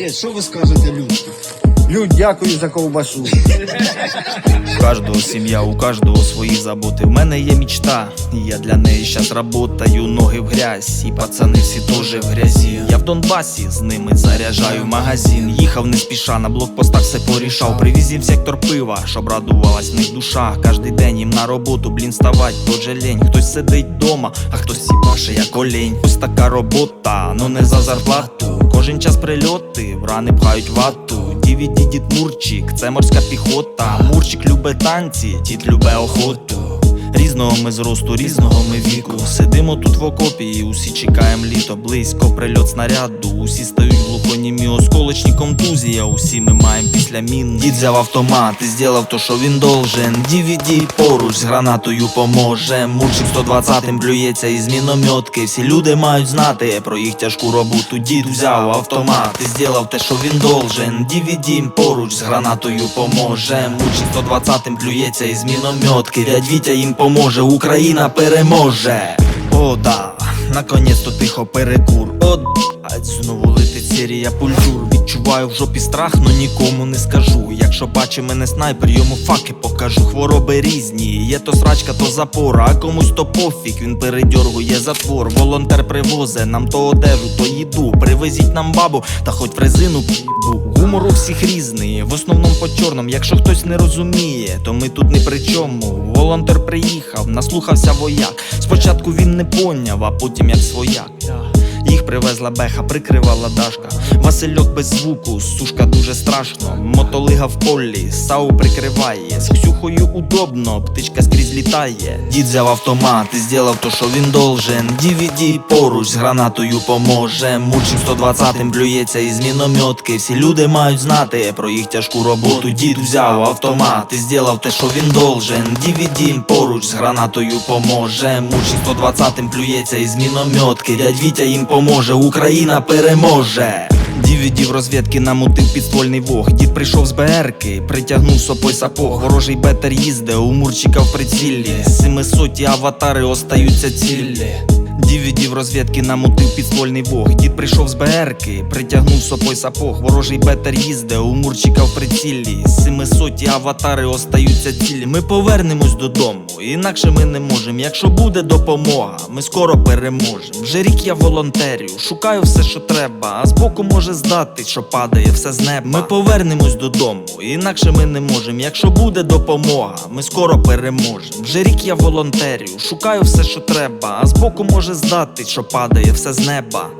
Отець, що ви скажете людям? Людь, дякую за ковбасу. У каждого сім'я, у каждого свої заботи. В мене є мічта, я для неї щас работаю, ноги в грязь, і пацани всі теж в грязі. Я в Донбасі з ними заряджаю магазин. Їхав не спіша, на блокпостах все порішав. Привіз їм сектор пива, щоб радувалась в них душа. Кожний день їм на роботу, блін, ставать, тот же лень. Хтось сидить дома, а хтось сіпаше, як олень. Ось така робота, ну не за зарплату. Кожен час прильоти, в рани пхають вату. DVD дід Мурчик, це морська піхота. Мурчик любить танці, дід любе охоту. Різного ми зросту, різного ми віку. Сидимо тут в окопі, і усі чекаємо літо. Близько прильот снаряду. Усі стають осколочні контузія. Усі ми маємо після мін. Дід взяв автомат і зробив то, що він должен. DVD поруч з гранатою поможе. Мурчик 120-м плюється із мінометки. Всі люди мають знати про їх тяжку роботу. Дід взяв автомат і зробив те, що він должен. DVD поруч з гранатою поможе. Мурчик 120-м плюється із мінометки. Дядь Вітя їм поможе, Україна переможе. О, да, наконець-то тихо перекур. От знову летить серія пультур. Відчуваю в жопі страх, но нікому не скажу. Якщо бачить мене снайпер, йому факи покажу. Хвороби різні, є то срачка, то запора, а комусь то пофіг, він передьоргує затвор. Волонтер привозе нам то одежу, то їду. Привезіть нам бабу, та хоч в резину п'їбу. Гумор у всіх різний, в основному по чорному. Якщо хтось не розуміє, то ми тут не при чому. Волонтер приїхав, наслухався вояк. Спочатку він не поняв, а потім як свояк. Їх привезла беха, прикривала дашка. Васильок без звуку, сушка дуже страшно. Мотолига в полі, сау прикриває. З Ксюхою удобно, птичка скрізь літає. Дід взяв автомат і зробив то, що він должен. DVD поруч з гранатою поможе. Мурчик 120-м плюється із мінометки. Всі люди мають знати про їх тяжку роботу. Дід взяв автомат і зробив те, що він должен. DVD поруч з гранатою поможе. Мурчик 120-м плюється із мінометки. Дядь Вітя їм поможе, Україна переможе. DVD в розвідки намутив підствольний вог. Дід прийшов з БРки, притягнув сопой сапог. Ворожий бетер їзде, у Мурчика в приціллі. Семисоті аватари остаються цілі. DVD в розвідки намутив підствольний вог. Дід прийшов з БРки, притягнув сопой сапог. Ворожий бетер їзде, у Мурчика в приціллі. Семисоті аватари остаються цілі. Ми повернемось додому, інакше ми не можемо. Якщо буде допомога, ми скоро переможемо. Вже рік я волонтерю, шукаю все, що треба. А збоку може здати, що падає все з неба. Ми повернемось додому, інакше ми не можемо. Якщо буде допомога, ми скоро переможемо. Вже рік я волонтерю, шукаю все, що треба. А збоку здати, що падає все з неба.